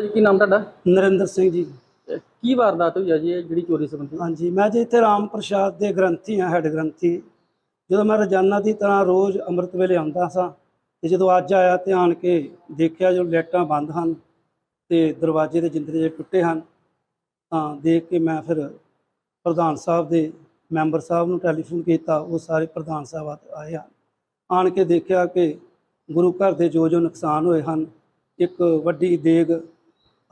ਜੀ ਕੀ ਨਾਮ ਤੁਹਾਡਾ? ਨਰਿੰਦਰ ਸਿੰਘ ਜੀ। ਤੇ ਕੀ ਵਾਰਦਾਤ ਹੋਈ ਆ ਜੀ ਇਹ ਜਿਹੜੀ ਚੋਰੀ ਸੰਬੰਧੀ? ਹਾਂਜੀ ਮੈਂ ਜੀ ਇੱਥੇ ਰਾਮ ਪ੍ਰਸ਼ਾਦ ਦੇ ਗ੍ਰੰਥੀ ਹਾਂ ਹੈੱਡ ਗ੍ਰੰਥੀ। ਜਦੋਂ ਮੈਂ ਰੋਜ਼ਾਨਾ ਦੀ ਤਰ੍ਹਾਂ ਰੋਜ਼ ਅੰਮ੍ਰਿਤ ਵੇਲੇ ਆਉਂਦਾ ਸਾਂ ਤੇ ਜਦੋਂ ਅੱਜ ਆਇਆ ਤੇ ਆਣ ਕੇ ਦੇਖਿਆ ਜੋ ਲਾਈਟਾਂ ਬੰਦ ਹਨ ਤੇ ਦਰਵਾਜ਼ੇ ਦੇ ਜਿੰਦਰੇ ਟੁੱਟੇ ਹਨ ਤਾਂ ਦੇਖ ਕੇ ਮੈਂ ਫਿਰ ਪ੍ਰਧਾਨ ਸਾਹਿਬ ਦੇ ਮੈਂਬਰ ਸਾਹਿਬ ਨੂੰ ਟੈਲੀਫੋਨ ਕੀਤਾ ਉਹ ਸਾਰੇ ਪ੍ਰਧਾਨ ਸਾਹਿਬ ਆਏ ਹਨ। ਆਣ ਕੇ ਦੇਖਿਆ ਕਿ ਗੁਰੂ ਘਰ ਦੇ ਜੋ ਜੋ ਨੁਕਸਾਨ ਹੋਏ ਹਨ ਇੱਕ ਵੱਡੀ ਦੇਗ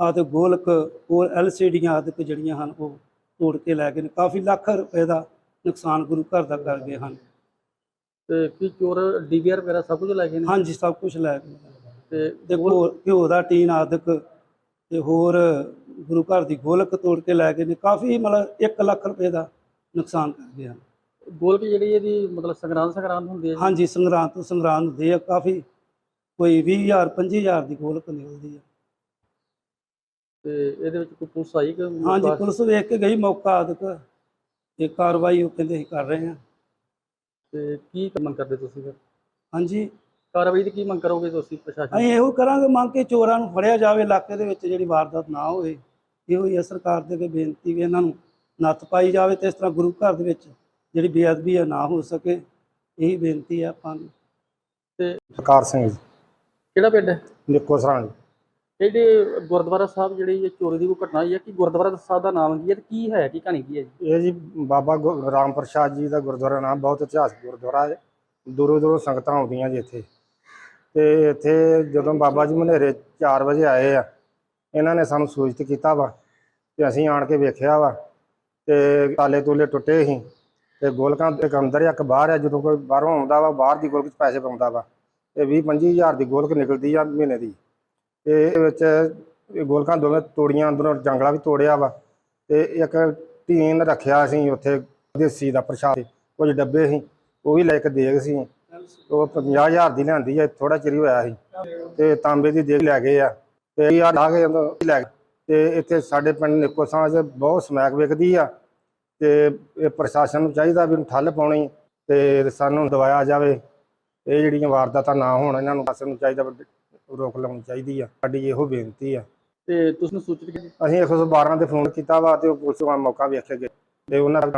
ਆਦਿ ਗੋਲਕ ਹੋਰ ਐਲਸੀਡੀਆਂ ਆਦਿ ਜਿਹੜੀਆਂ ਹਨ ਉਹ ਤੋੜ ਕੇ ਲੈ ਗਏ ਨੇ। ਕਾਫੀ ਲੱਖ ਰੁਪਏ ਦਾ ਨੁਕਸਾਨ ਗੁਰੂ ਘਰ ਦਾ ਕਰ ਗਏ ਹਨ। ਤੇ ਕੀ ਚੋਰ ਡੀਵੀਆਰ ਵਗੈਰਾ ਸਭ ਕੁਝ ਲੈ ਗਏ ਨੇ? ਹਾਂਜੀ ਸਭ ਕੁਝ ਲੈ ਗਏ ਤੇ ਤੇ ਘਿਓ ਦਾ ਟੀਨ ਆਦਿਕ ਤੇ ਹੋਰ ਗੁਰੂ ਘਰ ਦੀ ਗੋਲਕ ਤੋੜ ਕੇ ਲੈ ਗਏ ਨੇ। ਕਾਫੀ ਮਤਲਬ 1 ਲੱਖ ਰੁਪਏ ਦਾ ਨੁਕਸਾਨ ਕਰ ਗਏ ਹਨ। ਗੋਲਕ ਜਿਹੜੀ ਇਹਦੀ ਮਤਲਬ ਸੰਗਰਾਂਦ ਸੰਗਰਾਂਦ ਹੁੰਦੀ ਹੈ ਹਾਂਜੀ ਸੰਗਰਾਂਦ ਤੋਂ ਸੰਗਰਾਂਦ ਹੁੰਦੇ ਆ ਕਾਫੀ ਕੋਈ 20000 25000 ਦੀ ਗੋਲਕ ਨਿਕਲਦੀ ਆ ਤੇ ਇਹਦੇ ਵਿੱਚ ਕੋਈ ਪੁਲਿਸ ਆਈ ਕਿ ਹਾਂਜੀ ਪੁਲਿਸ ਵੇਖ ਕੇ ਗਈ ਮੌਕਾ ਆਦਿਕ ਤੇ ਕਾਰਵਾਈ ਉਹ ਕਹਿੰਦੇ ਅਸੀਂ ਕਰ ਰਹੇ ਹਾਂ। ਤੇ ਕੀ ਮੰਗ ਕਰਦੇ ਤੁਸੀਂ ਫਿਰ? ਹਾਂਜੀ। ਕਾਰਵਾਈ ਦੀ ਕੀ ਮੰਗ ਕਰੋਗੇ ਤੁਸੀਂ ਪ੍ਰਸ਼ਾਸਨ ਅਸੀਂ ਇਹੋ ਕਰਾਂਗੇ ਮੰਗ ਕੇ ਚੋਰਾਂ ਨੂੰ ਫੜਿਆ ਜਾਵੇ ਇਲਾਕੇ ਦੇ ਵਿੱਚ ਜਿਹੜੀ ਵਾਰਦਾਤ ਨਾ ਹੋਵੇ। ਇਹੋ ਹੀ ਹੈ ਸਰਕਾਰ ਦੇ ਅੱਗੇ ਬੇਨਤੀ ਵੀ ਇਹਨਾਂ ਨੂੰ ਨੱਥ ਪਾਈ ਜਾਵੇ ਤੇ ਇਸ ਤਰ੍ਹਾਂ ਗੁਰੂ ਘਰ ਦੇ ਵਿੱਚ ਜਿਹੜੀ ਬੇਅਦਬੀ ਹੈ ਨਾ ਹੋ ਸਕੇ। ਇਹੀ ਬੇਨਤੀ ਹੈ ਆਪਾਂ ਨੂੰ। ਸਰਕਾਰ ਸਿੰਘ ਜੀ। ਕਿਹੜਾ ਪਿੰਡ ਹੈ? ਨਿੱਕੋ ਸਰਾਂ ਜੀ ਇਹ ਜਿਹੜੇ ਗੁਰਦੁਆਰਾ ਸਾਹਿਬ ਜਿਹੜੀ ਇਹ ਚੋਰੀ ਦੀ ਕੋਈ ਘਟਨਾ ਹੋਈ ਹੈ ਕਿ ਗੁਰਦੁਆਰਾ ਸਾਹਿਬ ਦਾ ਨਾਮ ਕੀ ਹੈ ਤੇ ਕੀ ਹੈ ਕੀ ਕਹਾਣੀ ਕੀ ਹੈ ਜੀ? ਇਹ ਜੀ ਬਾਬਾ ਗੁ- ਰਾਮ ਪ੍ਰਸਾਦ ਜੀ ਦਾ ਗੁਰਦੁਆਰਾ ਨਾਮ ਬਹੁਤ ਇਤਿਹਾਸਕ ਗੁਰਦੁਆਰਾ ਹੈ। ਦੂਰੋਂ ਦੂਰੋਂ ਸੰਗਤਾਂ ਆਉਂਦੀਆਂ ਜੀ ਇੱਥੇ। ਤੇ ਇੱਥੇ ਜਦੋਂ ਬਾਬਾ ਜੀ ਮਨੇਰੇ 4 ਵਜੇ ਆਏ ਆ ਇਹਨਾਂ ਨੇ ਸਾਨੂੰ ਸੂਚਿਤ ਕੀਤਾ ਵਾ ਤੇ ਅਸੀਂ ਆਣ ਕੇ ਵੇਖਿਆ ਵਾ ਤੇ ਤਾਲੇ ਤੂਲੇ ਟੁੱਟੇ ਸੀ ਤੇ ਗੋਲਕਾਂ ਇੱਕ ਅੰਦਰ ਆ, ਇੱਕ ਬਾਹਰ ਆ ਜਦੋਂ ਕੋਈ ਬਾਹਰੋਂ ਆਉਂਦਾ ਵਾ ਬਾਹਰ ਦੀ ਗੋਲਕ 'ਚ ਪੈਸੇ ਪਾਉਂਦਾ ਵਾ ਤੇ 20 25000 ਦੀ ਗੋਲਕ ਨਿਕਲਦੀ ਆ ਮਹੀਨੇ ਦੀ। ਤੇ ਇਹ ਵਿੱਚ ਗੋਲਕਾਂ ਦੋਵੇਂ ਤੋੜੀਆਂ, ਅੰਦਰੋਂ ਜੰਗਲਾ ਵੀ ਤੋੜਿਆ ਵਾ ਤੇ ਇੱਕ ਟੀਨ ਰੱਖਿਆ ਸੀ ਉੱਥੇ ਦੇਸੀ ਦਾ ਪ੍ਰਸ਼ਾਦ ਕੁਝ ਡੱਬੇ ਸੀ, ਉਹ ਵੀ ਲੈ ਕੇ ਦੇਗ ਸੀ। ਉਹ 50000 ਦੀ ਲਿਆਂਦੀ ਆ ਥੋੜਾ ਚਿਰ ਹੀ ਹੋਇਆ ਸੀ। ਤੇ ਤਾਂਬੇ ਦੀ ਦੇਗ ਲੈ ਗਏ ਆ, ਤੇ ਯਾਰ ਲਾ ਕੇ ਲੈ ਗਏ। ਤੇ ਇੱਥੇ ਸਾਡੇ ਪਿੰਡ ਨਿੱਕੋ ਸਾਂਝ ਬਹੁਤ ਸਮੈਕ ਵਿਕਦੀ ਆ ਤੇ ਇਹ ਪ੍ਰਸ਼ਾਸਨ ਨੂੰ ਚਾਹੀਦਾ ਵੀ ਠੱਲ ਪਾਉਣੀ ਤੇ ਸਾਨੂੰ ਦਵਾਇਆ ਜਾਵੇ। ਇਹ ਜਿਹੜੀਆਂ ਵਾਰਦਾਤਾਂ ਨਾ ਹੋਣ, ਇਹਨਾਂ ਨੂੰ ਪ੍ਰਸ਼ਾਸਨ ਨੂੰ ਚਾਹੀਦਾ ਰੋਕ ਲਾਉਣੀ ਚਾਹੀਦੀ ਆ। ਸਾਡੀ ਇਹੋ ਬੇਨਤੀ ਆ। ਤੇ ਤੁਸੀਂ ਸੂਚਿਤ ਕੀਤਾ? ਅਸੀਂ 112 ਤੇ ਫੋਨ ਕੀਤਾ ਵਾ ਤੇ ਉਹ ਪੁਲਿਸ ਵਾਲਾ ਮੌਕਾ ਵੇਖ ਕੇ ਗਏ ਤੇ ਉਹਨਾਂ ਦਾ